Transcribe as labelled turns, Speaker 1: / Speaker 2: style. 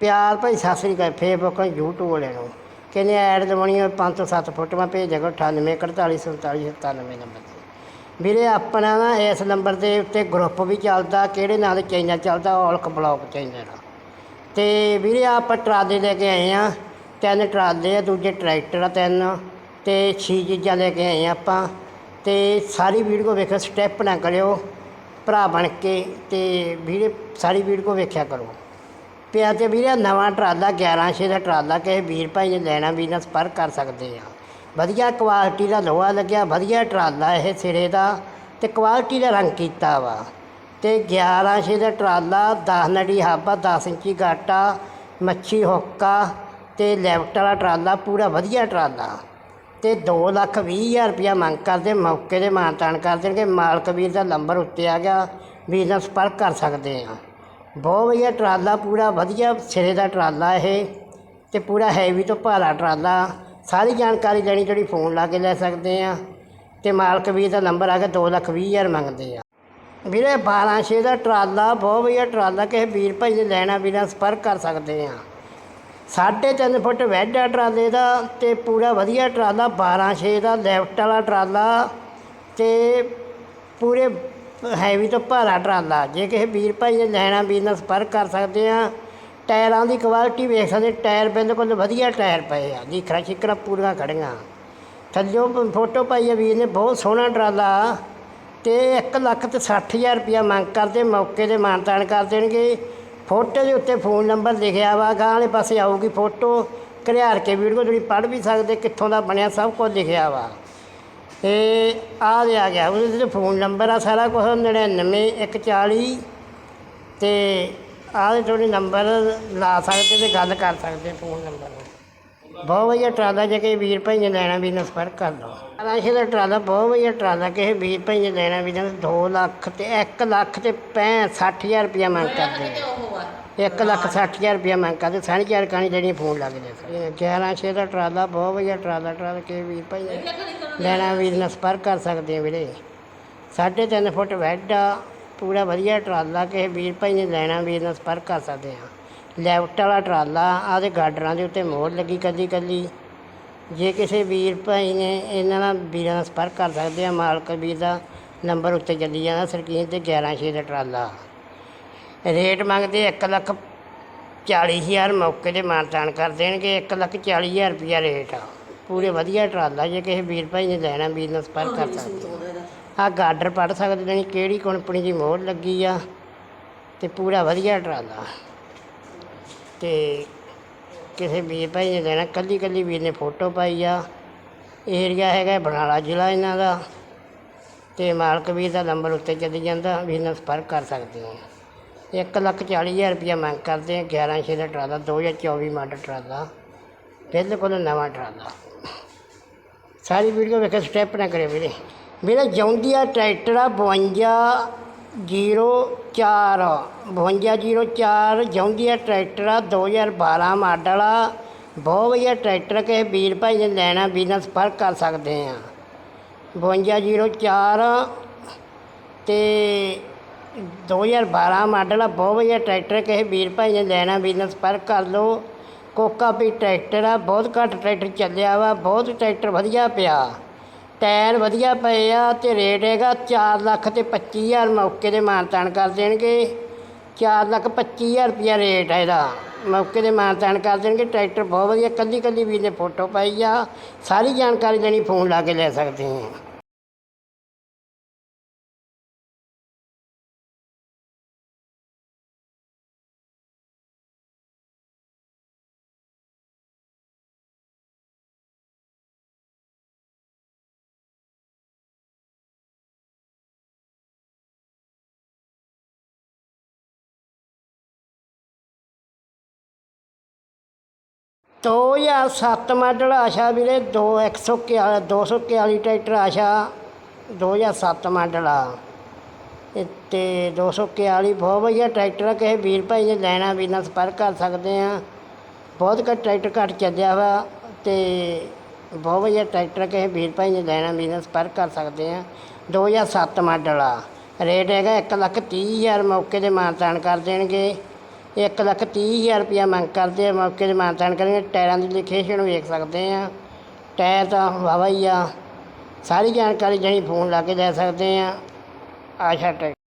Speaker 1: ਪਿਆਰ ਭਾਈ, ਸਤਿ ਸ੍ਰੀ ਅਕਾਲ। Facebook YouTube ਵਾਲਿਆਂ ਨੂੰ ਕਹਿੰਦੇ ਐਡ ਦਵਾਉਣੀ ਹੋਵੇ 5 ਤੋਂ 7 ਫੋਟੋਆਂ ਭੇਜ ਦਿਓ 98 48 47 97 ਨੰਬਰ ਤੇ। ਵੀਰੇ, ਆਪਣਾ ਨਾ ਇਸ ਨੰਬਰ ਦੇ ਉੱਤੇ ਗਰੁੱਪ ਵੀ ਚੱਲਦਾ, ਕਿਹੜੇ ਨਾਲ ਦੇ ਚੈਨਲ ਚੱਲਦਾ, ਔਲਖ ਬਲੌਗ ਚੈਨਲ ਤੇ ਵੀਰੇ, ਆਪਾਂ ਟਰਾਲੇ ਲੈ ਕੇ ਆਏ ਆ। ਤਿੰਨ ਟਰਾਲੇ ਆ, ਦੂਜੇ ਟਰੈਕਟਰ ਆ ਤਿੰਨ। ਤੇ ਛੇ ਚੀਜ਼ਾਂ ਲੈ ਕੇ ਆਏ ਆ ਆਪਾਂ। ਤੇ ਸਾਰੀ ਵੀਡੀਓ ਵੇਖੋ ਸਟੈਪ ਨਾ ਕਰਿਓ, ਭਰਾ ਬਣ ਕੇ। ਤੇ ਵੀਰੇ, ਸਾਰੀ ਵੀਡੀਓ ਵੇਖਿਆ ਕਰੋ। ਪਿਆ ਤੇ ਵੀਰੇ ਨਵਾਂ ਟਰਾਲਾ 1100 ਦਾ ਟਰਾਲਾ ਕਿਸੇ ਵੀਰ ਭਾਈ ਨੇ ਲੈਣਾ ਵੀ ਨਾਲ ਸੰਪਰਕ ਕਰ ਸਕਦੇ ਆ। ਵਧੀਆ ਕੁਆਲਿਟੀ ਦਾ ਲੋਹਾ ਲੱਗਿਆ, ਵਧੀਆ ਟਰਾਲਾ ਇਹ ਸਿਰੇ ਦਾ ਤੇ ਕੁਆਲਿਟੀ ਦਾ ਰੰਗ ਕੀਤਾ ਵਾ। ਤੇ 1100 ਦਾ ਟਰਾਲਾ 10 ਨੜੀ ਹਾਬਾ 10 ਇੰਚੀ ਗਾਟਾ ਮੱਛੀ ਹੁੱਕਾ ਤੇ ਲੈਫਟ ਵਾਲਾ ਟਰਾਲਾ ਪੂਰਾ ਵਧੀਆ ਟਰਾਲਾ। ਤੇ 2 ਲੱਖ ਵੀਹ ਹਜ਼ਾਰ ਰੁਪਇਆ ਮੰਗ ਕਰਦੇ, ਮੌਕੇ ਦੇ ਮਾਨਤਾਨ ਕਰ ਦੇਣਗੇ, ਮਾਲਕ ਵੀਰ ਦਾ ਨੰਬਰ ਉੱਤੇ ਆ ਗਿਆ, ਵੀਰ ਨਾਲ ਸੰਪਰਕ ਕਰ ਸਕਦੇ ਆ। ਬਹੁਤ ਵਧੀਆ ਟਰਾਲਾ, ਪੂਰਾ ਵਧੀਆ ਸਿਰੇ ਦਾ ਟਰਾਲਾ ਇਹ ਅਤੇ ਪੂਰਾ ਹੈਵੀ ਤੋਂ ਭਾਰਾ ਟਰਾਲਾ। ਸਾਰੀ ਜਾਣਕਾਰੀ ਲੈਣੀ ਜਿਹੜੀ ਫੋਨ ਲਾ ਕੇ ਲੈ ਸਕਦੇ ਹਾਂ ਅਤੇ ਮਾਲਕ ਵੀਰ ਦਾ ਨੰਬਰ ਆ ਕੇ ਦੋ ਲੱਖ ਵੀਹ ਹਜ਼ਾਰ ਮੰਗਦੇ ਆ। ਵੀਰੇ, ਬਾਰਾਂ ਛੇ ਦਾ ਟਰਾਲਾ, ਬਹੁਤ ਵਧੀਆ ਟਰਾਲਾ, ਕਿਸੇ ਵੀਰ ਭਾਈ ਨੇ ਲੈਣਾ, ਵੀਰਾਂ ਸੰਪਰਕ ਕਰ ਸਕਦੇ ਆ। ਸਾਢੇ ਤਿੰਨ ਫੁੱਟ ਵੈਡ ਆ ਟਰਾਲੇ ਦਾ ਤੇ ਪੂਰਾ ਵਧੀਆ ਟਰਾਲਾ 1200 ਦਾ ਲੈਫਟ ਵਾਲਾ ਟਰਾਲਾ ਤੇ ਪੂਰੇ ਹੈਵੀ ਤੋਂ ਭਾਰਾ ਟਰਾਲਾ। ਜੇ ਕਿਸੇ ਵੀਰ ਭਾਈ ਨੇ ਲੈਣਾ ਵੀਰ ਨਾਲ ਸੰਪਰਕ ਕਰ ਸਕਦੇ ਆ ਟਾਇਰਾਂ ਦੀ ਕੁਆਲਿਟੀ ਵੇਖ ਸਕਦੇ, ਟਾਇਰ ਬਿਲਕੁਲ ਵਧੀਆ ਟਾਇਰ ਪਏ ਆ ਲੀਖਰਾ ਛਿਕਰਾ ਪੂਰੀਆਂ ਖੜੀਆਂ। ਥੱਲਿਓਂ ਪ- ਫੋਟੋ ਪਾਈ ਆ ਵੀਰ ਨੇ, ਬਹੁਤ ਸੋਹਣਾ ਟਰਾਲਾ। ਤੇ 1 ਲੱਖ ਤੇ 60000 ਰੁਪਇਆ ਮੰਗ ਕਰਦੇ, ਮੌਕੇ ਦੇ ਮਾਨਤਾਨ ਕਰ ਦੇਣਗੇ। ਫੋਟੋ ਦੇ ਉੱਤੇ ਫੋਨ ਨੰਬਰ ਲਿਖਿਆ ਵਾ ਗਾਂ ਵਾਲੇ ਪਾਸੇ ਆਊਗੀ ਫੋਟੋ। ਘਰਿਆੜ ਕੇ ਵੀਡੀਓ ਤੁਸੀਂ ਪੜ੍ਹ ਵੀ ਸਕਦੇ, ਕਿੱਥੋਂ ਦਾ ਬਣਿਆ, ਸਭ ਕੁਝ ਲਿਖਿਆ ਵਾ। ਤੇ ਆ ਲਿਆ ਗਿਆ। ਉਹਦੇ ਤੇ ਫੋਨ ਨੰਬਰ ਆ, ਸਾਰਾ ਕੁਝ 99 140 ਤੇ ਆਹ ਦੇ ਤੁਹਾਡੇ ਨੰਬਰ ਲਾ ਸਕਦੇ ਤੇ ਗੱਲ ਕਰ ਸਕਦੇ ਫੋਨ ਨੰਬਰ ਬਹੁਤ ਵਧੀਆ ਟਰਾਲਾ ਜੇ ਕਿ ਵੀਰ ਭਾਈ ਨੇ ਲੈਣਾ ਵੀ ਨਾਲ ਸੰਪਰਕ ਕਰ ਲਓ। ਰਾਸ਼ੀ ਦਾ ਟਰਾਲਾ ਬਹੁਤ ਵਧੀਆ ਟਰਾਲਾ, ਕਿਸੇ ਵੀਰ ਭਾਈ ਨੇ ਲੈਣਾ ਵੀ ਨਾਲ 2 ਲੱਖ ਤੇ 1 ਲੱਖ ਤੇ 60000 ਰੁਪਇਆ ਮੰਗ ਕਰਦੇ 1 ਲੱਖ 60000 ਰੁਪਇਆ ਮੰਗ ਕਰਦੇ ਸਾਰੀ ਜਾਣਕਾਰੀ ਜਿਹੜੀ ਫੋਨ ਲੱਗ ਦੇ ਸਕਦੇ 11 ਦਾ ਟਰਾਲਾ, ਬਹੁਤ ਵਧੀਆ ਟਰਾਲਾ, ਟਰਾਲ ਕਿਸੇ ਵੀਰ ਭਾਈ। ਨੇ ਲੈਣਾ ਵੀਰ ਨਾਲ ਸੰਪਰਕ ਕਰ ਸਕਦੇ ਆ ਵੀਰੇ। ਸਾਢੇ ਤਿੰਨ ਫੁੱਟ ਵੈਡ ਆ, ਪੂਰਾ ਵਧੀਆ ਟਰਾਲਾ, ਕਿਸੇ ਵੀਰ ਭਾਈ ਨੇ ਲੈਣਾ ਵੀਰ ਨਾਲ ਸੰਪਰਕ ਕਰ ਸਕਦੇ ਆ। ਲੈਫਟ ਵਾਲਾ ਟਰਾਲਾ ਆਦੇ ਗਾਡਰਾਂ ਦੇ ਉੱਤੇ ਮੋਹਰ ਲੱਗੀ ਕੱਲੀ ਕੱਲੀ। ਜੇ ਕਿਸੇ ਵੀਰ ਭਾਈ ਨੇ ਇਹਨਾਂ ਨਾਲ ਵੀਰਾਂ ਨਾਲ ਸੰਪਰਕ ਕਰ ਸਕਦੇ ਆ, ਮਾਲਕ ਵੀਰ ਦਾ ਨੰਬਰ ਉੱਤੇ ਚੱਲੀ ਜਾਣਾ ਸਰਕੀਨ ਤੇ 11 ਦਾ ਟਰਾਲਾ। ਰੇਟ ਮੰਗਦੇ 1 ਲੱਖ 40000 ਮੌਕੇ ਤੇ ਮਾਨਤਾਨ ਕਰ ਦੇਣਗੇ 1 ਲੱਖ 40000 ਰੁਪਿਆ ਰੇਟ ਆ। ਪੂਰੇ ਵਧੀਆ ਟਰਾਲਾ ਜੇ ਕਿਸੇ ਵੀਰ ਭਾਈ ਨੇ ਲੈਣਾ ਵੀਰ ਨਾਲ ਸੰਪਰਕ ਕਰ ਸਕਦੇ ਆ। ਗਾਡਰ ਪੜ ਸਕਦੇ ਨੇ ਕਿਹੜੀ ਕੰਪਨੀ ਦੀ ਮੋਹਰ ਲੱਗੀ ਆ ਤੇ ਪੂਰਾ ਵਧੀਆ ਟਰਾਲਾ। ਤੇ ਕਿਸੇ ਵੀਰ ਭਾਈ ਨੇ ਲੈਣਾ ਕੱਲੀ ਕੱਲੀ ਵੀਰ ਨੇ ਫੋਟੋ ਪਾਈ ਆ। ਏਰੀਆ ਹੈਗਾ ਬਰਨਾਲਾ ਜ਼ਿਲ੍ਹਾ ਇਹਨਾਂ ਦਾ ਤੇ ਮਾਲਕ ਵੀਰ ਦਾ ਨੰਬਰ ਉੱਤੇ ਚੱਲੀ ਜਾਂਦਾ ਵੀਰ ਨਾਲ ਸੰਪਰਕ ਕਰ ਸਕਦੇ ਹੋ। ਇੱਕ ਲੱਖ ਚਾਲੀ ਹਜ਼ਾਰ ਰੁਪਈਆ ਮੰਗ ਕਰਦੇ ਆ 11 ਛੇ ਦਾ ਟਰਾਲਾ 2024 ਮਾਡਲ ਟਰਾਲਾ, ਬਿਲਕੁਲ ਨਵਾਂ ਟਰਾਲਾ। ਸਾਰੀ ਵੀਡੀਓ ਵੇਖੋ, ਸਟੈਪ ਨਾ ਕਰਿਓ ਵੀਰੇ। ਮੇਰਾ ਜੌਂਡੀਆ ਟਰੈਕਟਰ ਆ 5204 5204 ਜੌਂਡੀਆ ਟਰੈਕਟਰ ਆ 2012 ਮਾਡਲ ਆ। ਬਹੁਤ ਵਧੀਆ ਟਰੈਕਟਰ ਕਿਸੇ ਵੀਰ ਭਾਈ ਨੇ ਲੈਣਾ ਵੀਰ ਨਾਲ ਕਰ ਸਕਦੇ ਆ। 5204 ਤੇ 2012 ਮਾਡਲ ਆ, ਬਹੁਤ ਵਧੀਆ ਟਰੈਕਟਰ ਕਿਸੇ ਵੀਰ ਭਾਈ ਨੇ ਲੈਣਾ ਵੀਰ ਨਾਲ ਸੰਪਰਕ ਕਰ ਲਓ। ਕੋਕਾ ਵੀ ਟਰੈਕਟਰ ਆ, ਬਹੁਤ ਘੱਟ ਟਰੈਕਟਰ ਚੱਲਿਆ ਵਾ, ਬਹੁਤ ਟਰੈਕਟਰ ਵਧੀਆ ਪਿਆ। ਟਾਇਰ ਵਧੀਆ ਪਏ ਆ ਤੇ ਰੇਟ ਹੈਗਾ 4 ਲੱਖ ਤੇ 25000 ਮੌਕੇ ਦੇ ਮਾਨਤਾਨ ਕਰ ਦੇਣਗੇ। 4 ਲੱਖ 25000 ਰੁਪਇਆ ਰੇਟ ਹੈ ਇਹਦਾ, ਮੌਕੇ ਦੇ ਮਾਨਤਾਨ ਕਰ ਦੇਣਗੇ। ਟਰੈਕਟਰ ਬਹੁਤ ਵਧੀਆ ਕੱਲੀ ਕੱਲੀ ਵੀਰ ਨੇ ਫੋਟੋ ਪਾਈ ਆ। ਸਾਰੀ ਜਾਣਕਾਰੀ ਲੈਣੀ ਫੋਨ ਲਾ ਕੇ ਲੈ ਸਕਦੇ ਹਾਂ ਦੋ ਹਜ਼ਾਰ ਸੱਤ ਮਾਡਲ ਆਸ਼ਾ ਵੀਰੇ, ਦੋ ਇੱਕ ਸੌ ਇਕਿਆ- ਦੋ ਸੌ ਇਕਤਾਲੀ ਟਰੈਕਟਰ ਆਸ਼ਾ 2007 ਮਾਡਲ ਆ। ਇਹ ਤੇ 241 ਬਹੁਤ ਵਧੀਆ ਟਰੈਕਟਰ ਆ, ਕਿਸੇ ਵੀਰ ਭਾਈ ਨੇ ਲੈਣਾ, ਵੀ ਨਾਲ ਸੰਪਰਕ ਕਰ ਸਕਦੇ ਆ। ਬਹੁਤ ਘੱਟ ਟਰੈਕਟਰ ਘੱਟ ਚੱਲਿਆ ਵਾ ਤੇ ਬਹੁਤ ਵਧੀਆ ਟਰੈਕਟਰ ਕਿਸੇ ਵੀਰ ਭਾਈ ਨੇ ਲੈਣਾ, ਵੀ ਨਾਲ ਸੰਪਰਕ ਕਰ ਸਕਦੇ ਆ। 2007 ਮਾਡਲ ਆ। ਰੇਟ ਹੈਗਾ 1 ਲੱਖ ਤੀਹ ਹਜ਼ਾਰ ਮੌਕੇ ਦੇ ਮਾਨਤਾਨ ਕਰ ਦੇਣਗੇ। ਇੱਕ ਲੱਖ ਤੀਹ ਹਜ਼ਾਰ ਰੁਪਇਆ ਮੰਗ ਕਰਦੇ ਆ, ਮੌਕੇ 'ਤੇ ਮਾਨਤਾਨ ਕਰਾਂਗੇ। ਟਾਇਰਾਂ ਦੀ ਲੋਕੇਸ਼ਨ ਵੇਖ ਸਕਦੇ ਆ। ਟਾਇਰ ਤਾਂ ਵਾਹਵਾ ਹੀ ਆ। ਸਾਰੀ ਜਾਣਕਾਰੀ ਜਿਹੜੀ ਫੋਨ ਲਾ ਕੇ ਲੈ ਸਕਦੇ ਆ। ਆਸ਼ਾ ਟੈਕ